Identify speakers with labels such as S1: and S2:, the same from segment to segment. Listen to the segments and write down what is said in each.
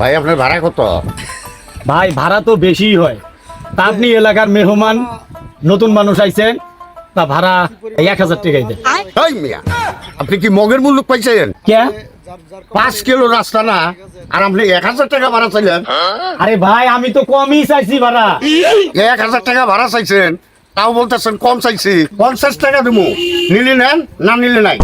S1: ভাই আপনার ভাড়া কত?
S2: ভাই ভাড়া তো বেশিই হয়। তা আপনি এলাকার মেহমান নতুন মানুষ আইছেন তা ভাড়া এক হাজার টাকাই দেন।
S1: এই মিয়া আপনি কি মগের মূল্য পাইছেন?
S2: কে?
S1: পাঁচ কিলো রাস্তা না আর আপনি এক হাজার টাকা ভাড়া চাইলেন?
S2: আরে ভাই আমি তো কমই চাইছি ভাড়া।
S1: এক হাজার টাকা ভাড়া চাইছেন তাও বলতেছেন কম চাইছি পঞ্চাশ টাকা দেবো নিলে নেন না নিলে নাই?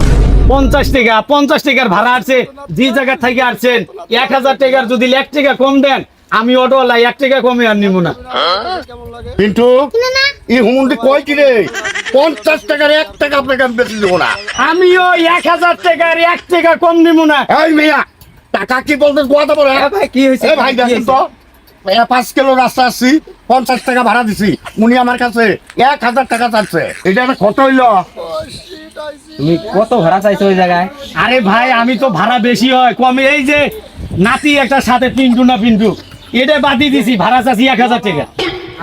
S2: পঞ্চাশ টাকা পঞ্চাশ টাকার ভাড়া আছে যে জায়গা থেকে আসছেন এক হাজার টাকার যদি এক টাকা কম দেন আমি অটোওয়ালা এক টাকা কমে আর নিব না।
S1: কিন্তু এই কয় কি রে পঞ্চাশ টাকার এক টাকা আপনাকে আমি বেশি দেবো না।
S2: আমিও এক হাজার টাকার এক টাকা কম নিব না।
S1: এই মিয়া টাকা কি বলতে গোয়াতে
S3: কি হয়েছে?
S1: ভাই দেখেন তো। পাঁচ কিলো রাস্তা আসছি পঞ্চাশ টাকা ভাড়া দিছি। উনি আমার কাছে এক হাজার টাকা চাচ্ছে। এটা একটা কত হইল?
S3: তুমি কত ভাড়া চাইছো ওই জায়গায়?
S2: আরে ভাই আমি তো ভাড়া বেশি হয়। কমে এই যে নাতি একটা সাথে পিন্টু না পিন্টু এটা বাদি দিছি ভাড়া চাচ্ছি এক হাজার টাকা।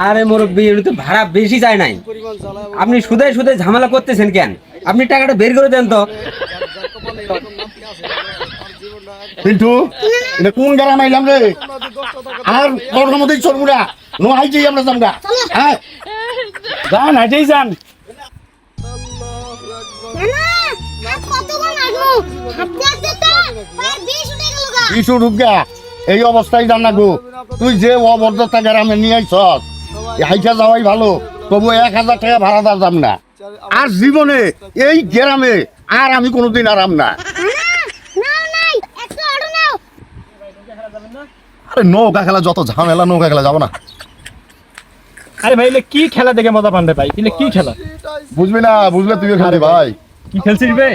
S3: আরে মুরব্বী এটা তো ভাড়া বেশি চাই নাই। আপনি সুদে সুদে ঝামেলা করতেছেন কেন? আপনি টাকাটা বের করে দেন তো।
S1: কিন্তু এটা কোন গ্রামে আইলাম রে? আর ওর মধ্যেই চলবো না নো হাই যাই আমরা জামগা হ্যাঁ।
S2: যান হাইটেই যান।
S1: ঢুকা এই অবস্থায় জানা গো। তুই যে অভদ্রতা গ্রামে নিয়ে হাইটা যাওয়াই ভালো। তবু এক হাজার টাকা ভাড়া দাম দাম না। আর জীবনে এই গ্রামে আর আমি কোনোদিন আরাম না।
S4: নাও নাই একটা অটো নাও
S5: আরে নৌকা খেলা যত ঝামেলা নৌকা খেলা যাব না।
S2: আরে ভাই কি খেলা দেখে মজা পান রে ভাই? এলে কি খেলা?
S5: বুঝবি না বুঝলে তুইও খেলি ভাই।
S2: কি খেলছিস বে?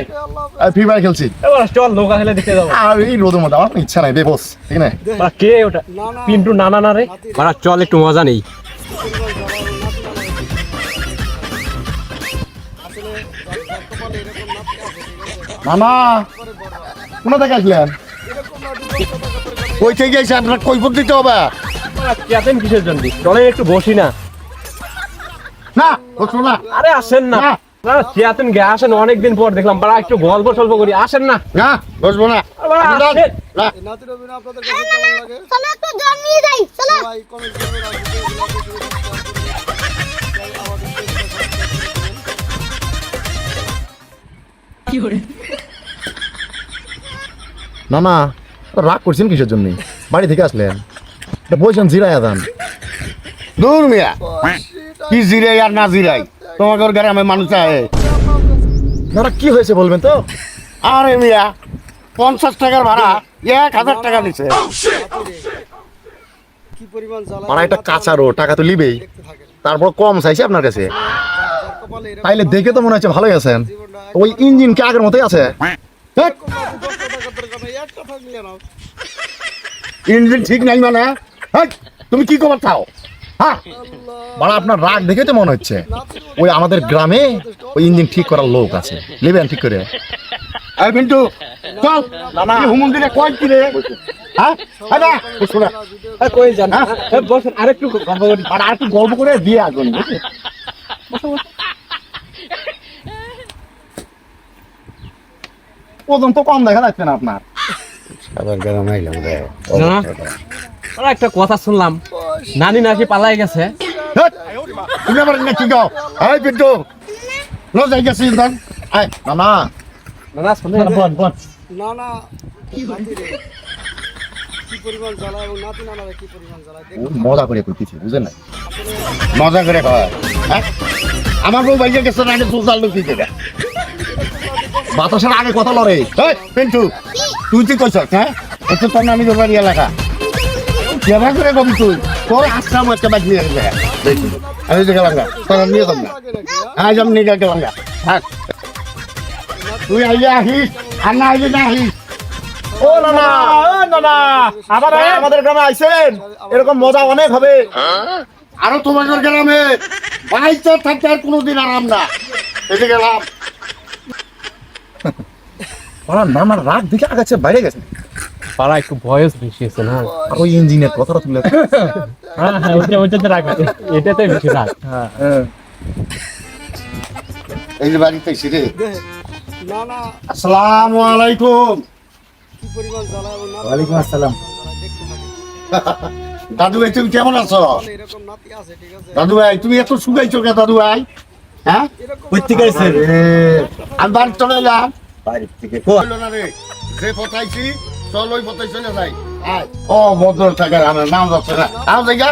S5: ফ্রি ফায়ার খেলছি।
S2: এবার চল নৌকা খেলা দেখতে যাব।
S5: আর এই রোদের মধ্যে আমার ইচ্ছা নাই বে বস ঠিক না
S2: বা কে ওটা? পিন্টু নানা না রে?
S3: ভাড়া চল একটু মজা নেই।
S5: মামা কোথা থেকে আসলেন?
S1: কই থেকে গেছে আপনার কৈফত দিতে হবে?
S2: কেতেন কিসের জন্য? চলে একটু বসি না।
S1: না বসো না।
S2: আরে আসেন না।
S1: না।
S2: গে আসেন অনেকদিন পর দেখলাম। বাড়া একটু গল্প সল্প করি। আসেন না।
S1: বসবো
S5: রাগ করছেন কিসের জন্য? বাড়ি থেকে আসলেন। এটা বলছেন জিরাই আদান
S1: দূর মিয়া। কি জিরাই আর না জিরাই? তোমাদের গ্রামে মানুষ আয়
S5: দাদা কি হয়েছে বলবেন তো?
S1: আরে মিয়া পঞ্চাশ টাকার ভাড়া এক হাজার টাকা নিচ্ছে
S5: মানে একটা কাঁচা রোড টাকা তো লিবেই তারপর কম চাইছে আপনার কাছে? তাইলে দেখে তো মনে হচ্ছে ভালোই আছেন। ওই ইঞ্জিন কি আগের মতোই আছে।
S1: ইঞ্জিন ঠিক নাই মানে? তুমি কি খবর চাও? হ্যাঁ।
S5: মানে আপনার রাগ দেখে তো মনে হচ্ছে। ওই আমাদের গ্রামে ওই ইঞ্জিন ঠিক করার লোক আছে। নেবেন ঠিক করে।
S1: এই পিন্টু চল। এই হুমুন্দিরে কয় কি রে হ্যাঁ? হ্যাঁ না? বসো
S3: কই যান? বসেন আরেকটু গল্প করি।
S1: আর গল্প করে দিয়ে আগুন
S5: ওজন তো কম দেখা যাচ্ছে না আপনার।
S1: আবার গ্রামে আইলাম রে
S3: একটা কথা শুনলাম। নানি নাকি পালাই গেছে।
S1: হেৎ, তুমি আবার না গাও এই পিন্টু লো যাই গেছি ইন্দান। আয়
S5: না না
S3: না শুনে
S2: বল বল।
S6: না না রে। কি পরিমাণ জ্বালা এবং নাতি নানারা কি পরিমাণ জ্বালা
S5: মজা করে করতেছি বুঝলেন না
S1: মজা করে হ্যাঁ? আমার বউ বাইকে গেছে না লোক
S5: বাতাসের আগে কথা লড়ে।
S1: পিন্টু তুই কি কইছ হ্যাঁ? তোর নামি বাড়ি এলাকা। কেমন করে কবি তুই। তোর আশ্রাম একটা বাইক নিয়ে গেছে দেখি। আমি যে গেলাম গা তোর নিয়ে যাম না আজ আমি নিয়ে গেলাম গা। থাক। তুই আইলে আহিস আর না আইলে না আহিস।
S2: ও নানা ও নানা আবার আমাদের গ্রামে আইছেন এরকম মজা অনেক হবে।
S1: আরও তোমাদের গ্রামে বাইচে থাকতে আর কোনোদিন আরাম না। এসে গেলাম।
S5: রাগ দেখে আগাচ্ছে বাইরে গেছে।
S3: পাড়া একটু বয়স বেশি আছে না?
S5: আর ওই ইঞ্জিনের কথাটা তুলে
S2: হ্যাঁ হ্যাঁ ওইটা ওইটাতে রাখা
S3: এটাতে বেশি রাগ।
S1: এই যে বাড়িতে এসে রে।
S6: না না
S1: আসসালামু আলাইকুম।
S6: কি পরিমাণ
S5: ওয়ালাইকুম আসসালাম।
S1: দাদু ভাই তুমি কেমন আছো?
S6: এরকম নাতি আছে ঠিক আছে?
S1: দাদু ভাই তুমি এত শুকাইছো কে দাদু ভাই? হ্যাঁ? আমি বাড়ি চলে এলাম। হইল না রে যে পথাইছি চল ওই পথাই চলে যাই। আয়। ও ভদ্র থাকার আমার নাম যাচ্ছে না। নাম জায়গা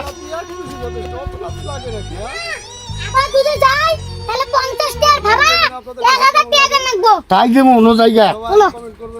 S1: তাই যে অন্য জায়গা।
S4: বলো
S6: কমেন্ট করবে